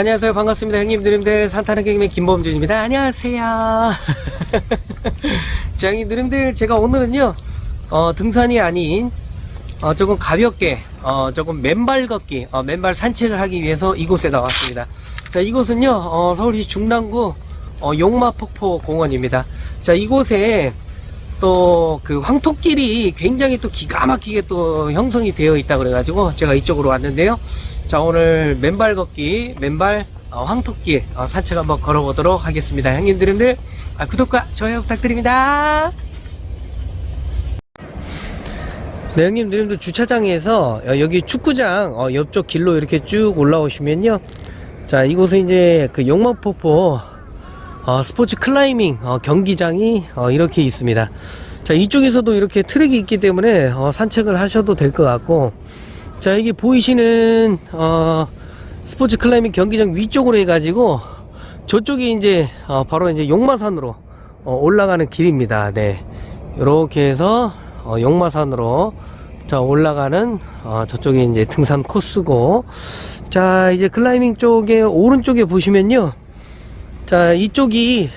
네, 안녕하세요. 반갑습니다. 형님, 누님들. 산타는 경님의 김범준입니다. 안녕하세요. 자, 형님, 누님들. 제가 오늘은요, 어, 등산이 아닌, 어, 조금 가볍게, 어, 조금 맨발 걷기, 어, 맨발 산책을 하기 위해서 이곳에 나왔습니다. 자, 이곳은요, 어, 서울시 중랑구, 어, 용마폭포 공원입니다. 자, 이곳에 또그 황토길이 굉장히 또 기가 막히게 또 형성이 되어 있다 그래가지고 제가 이쪽으로 왔는데요. 자 오늘 맨발 걷기 맨발 어, 황토길 어, 산책 한번 걸어보도록 하겠습니다. 형님들님들 아, 구독과 좋아요 부탁드립니다. 네 형님들님들 주차장에서 어, 여기 축구장 어, 옆쪽 길로 이렇게 쭉 올라오시면요. 자 이곳은 이제 그 용마폭포 어, 스포츠 클라이밍 어, 경기장이 어, 이렇게 있습니다. 자 이쪽에서도 이렇게 트랙이 있기 때문에 어, 산책을 하셔도 될 것 같고 자 여기 보이시는 어, 스포츠 클라이밍 경기장 위쪽으로 해가지고 저쪽이 이제 어, 바로 이제 용마산으로 어, 올라가는 길입니다. 네 이렇게 해서 어, 용마산으로 자 올라가는 어, 저쪽이 이제 등산 코스고 자 이제 클라이밍 쪽에 오른쪽에 보시면요. 자 이쪽이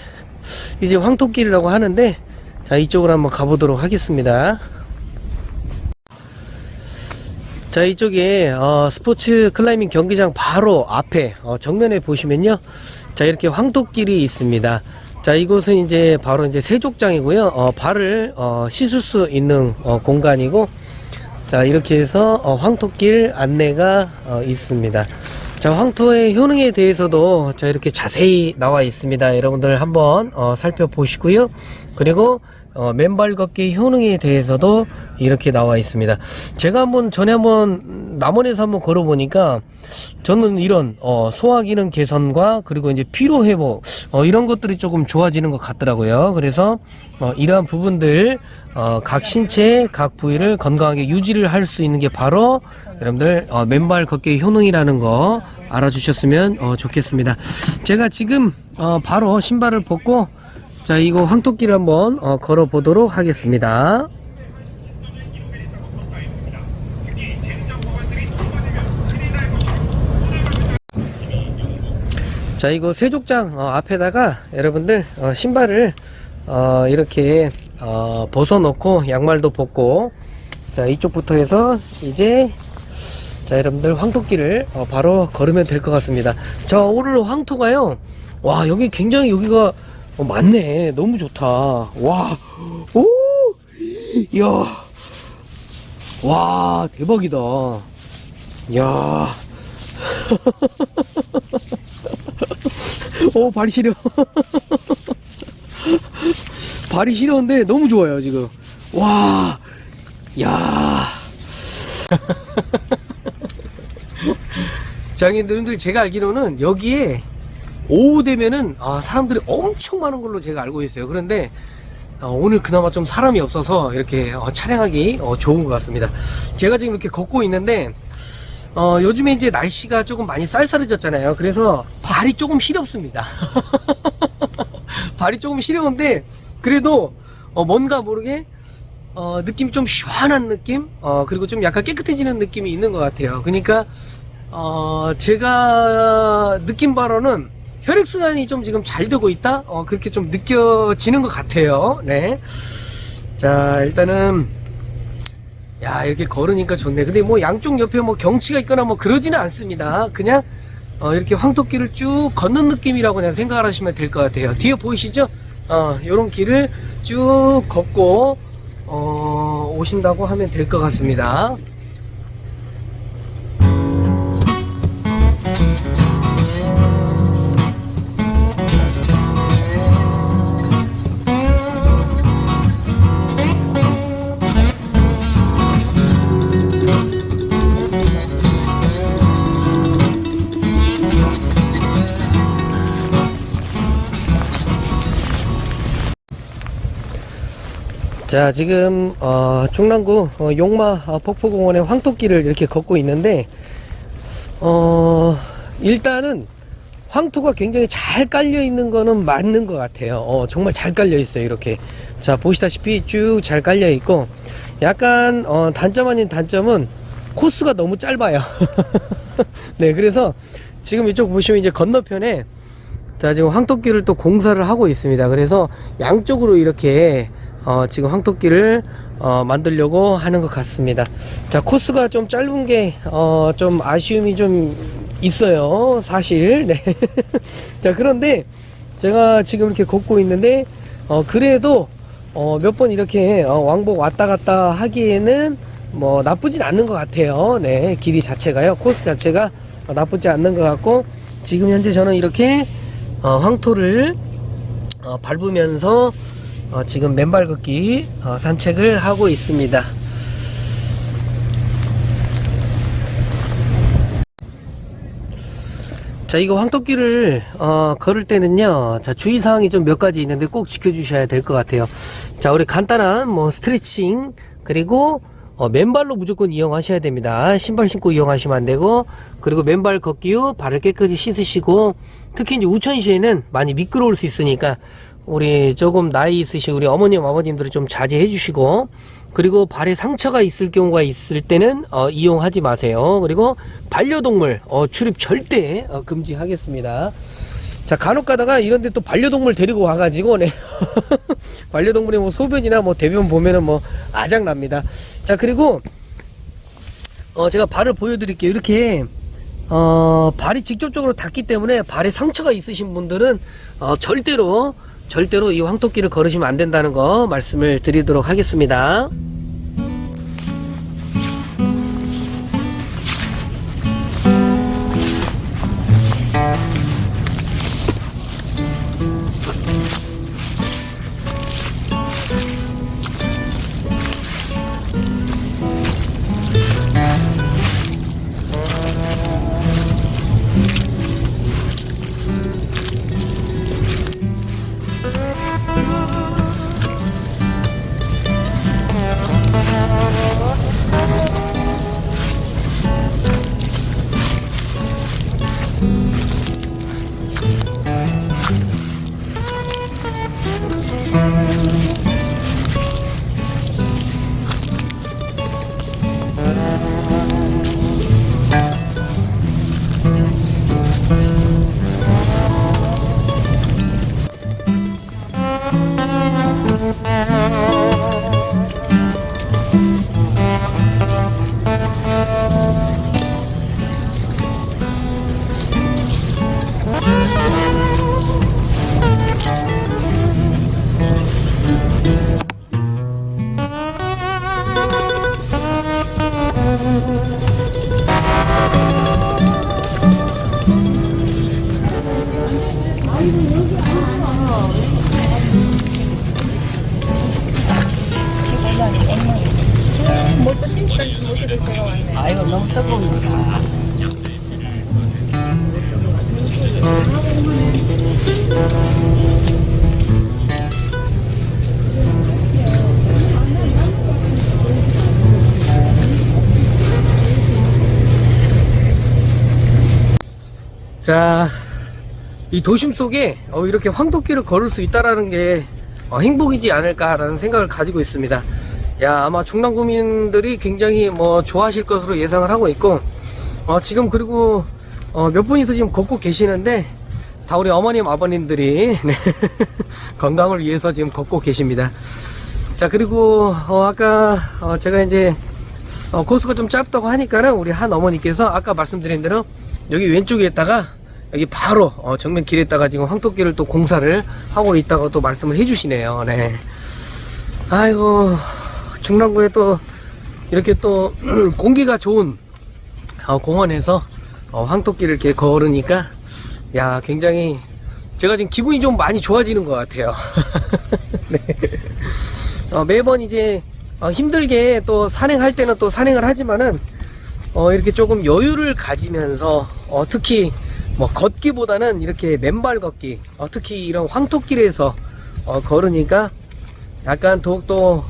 이제 황토길이라고 하는데 자 이쪽으로 한번 가보도록 하겠습니다 자 이쪽에 어, 스포츠 클라이밍 경기장 바로 앞에 어, 정면에 보시면요. 자 이렇게 황토길이 있습니다. 자 이곳은 이제 바로 이제 세족장이고요. 어, 발을 어, 씻을 수 있는 어, 공간이고 자 이렇게 해서 어, 황토길 안내가 어, 있습니다. 자 황토의 효능에 대해서도 자 이렇게 자세히 나와 있습니다. 여러분들 한번 어, 살펴보시고요. 그리고 어, 맨발 걷기 효능에 대해서도 이렇게 나와 있습니다 제가 한번 전에 한번 남원에서 한번 걸어보니까 저는 이런 어, 소화 기능 개선과 그리고 이제 피로 회복 어, 이런 것들이 조금 좋아지는 것 같더라고요 그래서 어, 이러한 부분들 어, 각 신체 각 부위를 건강하게 유지를 할 수 있는 게 바로 여러분들 어, 맨발 걷기의 효능이라는 거 알아주셨으면 어, 좋겠습니다. 제가 지금 어, 바로 신발을 벗고 자 이거 황토길 한번 어, 걸어 보도록 하겠습니다. 자 이거 세족장 어, 앞에다가 여러분들 어, 신발을 어, 이렇게 어, 벗어놓고 양말도 벗고 자 이쪽부터 해서 이제 자 여러분들 황토길을 어, 바로 걸으면 될 것 같습니다 자 오늘 황토가요 와 여기 굉장히 여기가 어, 많네. 너무 좋다. 와 오! 이야. 와 대박이다. 야. 오 발이 시려. 발이 시려운데 너무 좋아요 지금. 와. 야. 장인들님들 제가 알기로는 여기에 오후 되면은 아, 사람들이 엄청 많은 걸로 제가 알고 있어요. 그런데 어, 오늘 그나마 좀 사람이 없어서 이렇게 어, 촬영하기 어, 좋은 것 같습니다. 제가 지금 이렇게 걷고 있는데 어, 요즘에 이제 날씨가 조금 많이 쌀쌀해졌잖아요. 그래서 발이 조금 시렵습니다. 발이 조금 시려운데 그래도 어, 뭔가 모르게 어, 느낌이 좀 시원한 느낌? 어, 그리고 좀 약간 깨끗해지는 느낌이 있는 것 같아요. 그러니까, 어, 제가 느낀 바로는 혈액순환이 좀 지금 잘 되고 있다? 어, 그렇게 좀 느껴지는 것 같아요. 네. 자, 일단은, 야, 이렇게 걸으니까 좋네. 근데 뭐 양쪽 옆에 뭐 경치가 있거나 뭐 그러지는 않습니다. 그냥, 어, 이렇게 황토길을 쭉 걷는 느낌이라고 그냥 생각을 하시면 될 것 같아요. 뒤에 보이시죠? 어, 요런 길을 쭉 걷고, 어, 오신다고 하면 될 것 같습니다. 자 지금 어, 충남구 어, 용마 어, 폭포공원의 황토길을 이렇게 걷고 있는데 어, 일단은 황토가 굉장히 잘 깔려 있는 거는 맞는 것 같아요. 어, 정말 잘 깔려 있어요 이렇게. 자 보시다시피 쭉 잘 깔려 있고 약간 어, 단점 아닌 단점은 코스가 너무 짧아요. 네 그래서 지금 이쪽 보시면 이제 건너편에 자 지금 황토길을 또 공사를 하고 있습니다. 그래서 양쪽으로 이렇게 어, 지금 황토길을 어, 만들려고 하는 것 같습니다. 자 코스가 좀 짧은 게 어, 좀 아쉬움이 좀 있어요. 사실. 네. 자 그런데 제가 지금 이렇게 걷고 있는데 어, 그래도 어, 몇 번 이렇게 어, 왕복 왔다 갔다 하기에는 뭐 나쁘진 않는 것 같아요. 네, 길이 자체가요. 코스 자체가 어, 나쁘지 않는 것 같고 지금 현재 저는 이렇게 어, 황토를 어, 밟으면서 어, 지금 맨발 걷기 어, 산책을 하고 있습니다. 자, 이거 황토길을 어, 걸을 때는요. 자, 주의 사항이 좀 몇 가지 있는데 꼭 지켜주셔야 될 것 같아요. 자, 우리 간단한 뭐 스트레칭 그리고 어, 맨발로 무조건 이용하셔야 됩니다. 신발 신고 이용하시면 안 되고 그리고 맨발 걷기 후 발을 깨끗이 씻으시고 특히 이제 우천시에는 많이 미끄러울 수 있으니까 우리 조금 나이 있으신 우리 어머님 아버님들은 좀 자제해 주시고 그리고 발에 상처가 있을 경우가 있을 때는 어, 이용하지 마세요. 그리고 반려동물 어, 출입 절대 어, 금지하겠습니다. 자 간혹 가다가 이런데 또 반려동물 데리고 와가지고 네 반려동물의 뭐 소변이나 뭐 대변 보면은 뭐 아작 납니다. 자 그리고 어 제가 발을 보여드릴게요. 이렇게 어 발이 직접적으로 닿기 때문에 발에 상처가 있으신 분들은 어 절대로 절대로 이 황토길을 걸으시면 안 된다는 거 말씀을 드리도록 하겠습니다. 자, 이 도심 속에 어, 이렇게 황토길을 걸을 수 있다라는 게 어, 행복이지 않을까라는 생각을 가지고 있습니다. 야, 아마 중랑구민들이 굉장히 뭐 좋아하실 것으로 예상을 하고 있고, 어, 지금 그리고 어, 몇 분이서 지금 걷고 계시는데, 다 우리 어머님, 아버님들이 네, 건강을 위해서 지금 걷고 계십니다. 자, 그리고 어, 아까 어, 제가 이제 어, 코스가 좀 짧다고 하니까는 우리 한 어머니께서 아까 말씀드린 대로 여기 왼쪽에다가 여기 바로 어, 정면 길에다가 지금 황토길을 또 공사를 하고 있다고 또 말씀을 해주시네요. 네. 아이고 중랑구에 또 이렇게 또 공기가 좋은 어, 공원에서 어, 황토길을 이렇게 걸으니까 야 굉장히 제가 지금 기분이 좀 많이 좋아지는 것 같아요. 네. 어, 매번 이제 어, 힘들게 또 산행할 때는 또 산행을 하지만은 어, 이렇게 조금 여유를 가지면서 어, 특히 뭐 걷기보다는 이렇게 맨발 걷기 어, 특히 이런 황토길에서 어, 걸으니까 약간 더욱더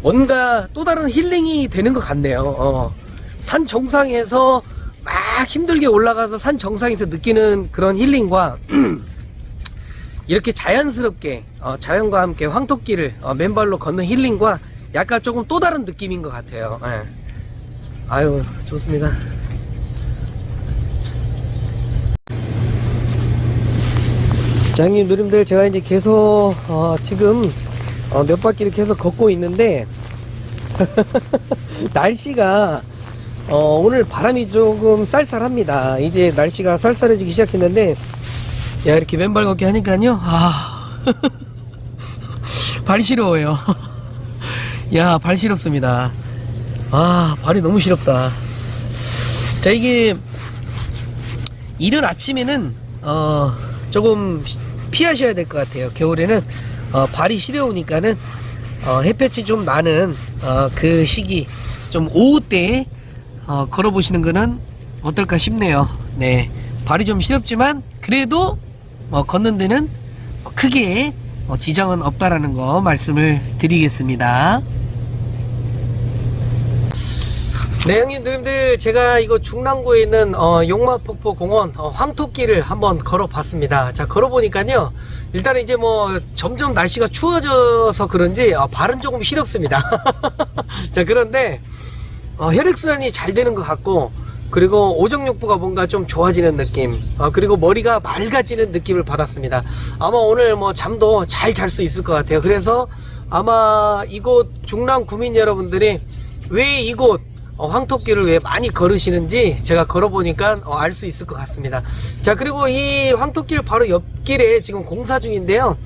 뭔가 또 다른 힐링이 되는 것 같네요. 어, 산 정상에서 막 힘들게 올라가서 산 정상에서 느끼는 그런 힐링과 이렇게 자연스럽게 어, 자연과 함께 황토길을 어, 맨발로 걷는 힐링과 약간 조금 또 다른 느낌인 것 같아요. 예. 아유 좋습니다. 자, 형님, 누님들, 제가 이제 계속, 어, 지금, 어, 몇 바퀴를 계속 걷고 있는데, 날씨가, 어, 오늘 바람이 조금 쌀쌀합니다. 이제 날씨가 쌀쌀해지기 시작했는데, 야, 이렇게 맨발 걷기 하니까요, 아, 발 시려워요. 야, 발 시렵습니다. 아, 발이 너무 시렵다. 자, 이게, 이른 아침에는, 어, 조금 피하셔야 될 것 같아요. 겨울에는, 어, 발이 시려우니까는, 어, 햇볕이 좀 나는, 어, 그 시기, 좀 오후 때에, 어, 걸어보시는 거는 어떨까 싶네요. 네. 발이 좀 시렵지만, 그래도, 어, 걷는 데는 크게 어, 지장은 없다라는 거 말씀을 드리겠습니다. 네, 형님, 누님들, 제가 이거 중랑구에 있는, 어, 용마폭포 공원, 어, 황토길을 한번 걸어봤습니다. 자, 걸어보니까요, 일단은 이제 뭐, 점점 날씨가 추워져서 그런지, 어, 발은 조금 시렵습니다. 자, 그런데, 어, 혈액순환이 잘 되는 것 같고, 그리고 오정육부가 뭔가 좀 좋아지는 느낌, 어, 그리고 머리가 맑아지는 느낌을 받았습니다. 아마 오늘 뭐 잠도 잘 잘 수 있을 것 같아요. 그래서 아마 이곳 중랑 구민 여러분들이 왜 이곳 어, 황토길을 왜 많이 걸으시는지 제가 걸어보니까 어, 알 수 있을 것 같습니다. 자, 그리고 이 황토길 바로 옆길에 지금 공사 중인데요.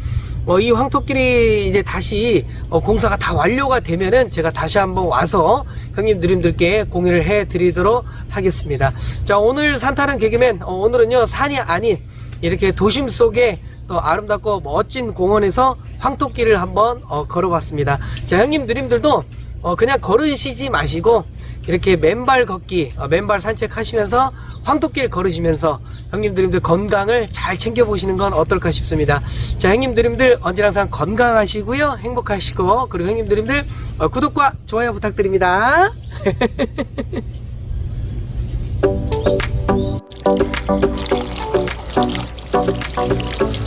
어, 이 황토길이 이제 다시 어, 공사가 다 완료가 되면은 제가 다시 한번 와서 형님 누님들께 공유를 해 드리도록 하겠습니다. 자, 오늘 산타는 개그맨, 어, 오늘은요, 산이 아닌 이렇게 도심 속에 또 아름답고 멋진 공원에서 황토길을 한번 어, 걸어봤습니다. 자, 형님 누님들도 어, 그냥 걸으시지 마시고 이렇게 맨발 걷기, 어, 맨발 산책하시면서 황토길 걸으시면서 형님 드림들 건강을 잘 챙겨보시는 건 어떨까 싶습니다. 자, 형님 드림들 언제나 항상 건강하시고요. 행복하시고, 그리고 형님 드림들 어, 구독과 좋아요 부탁드립니다.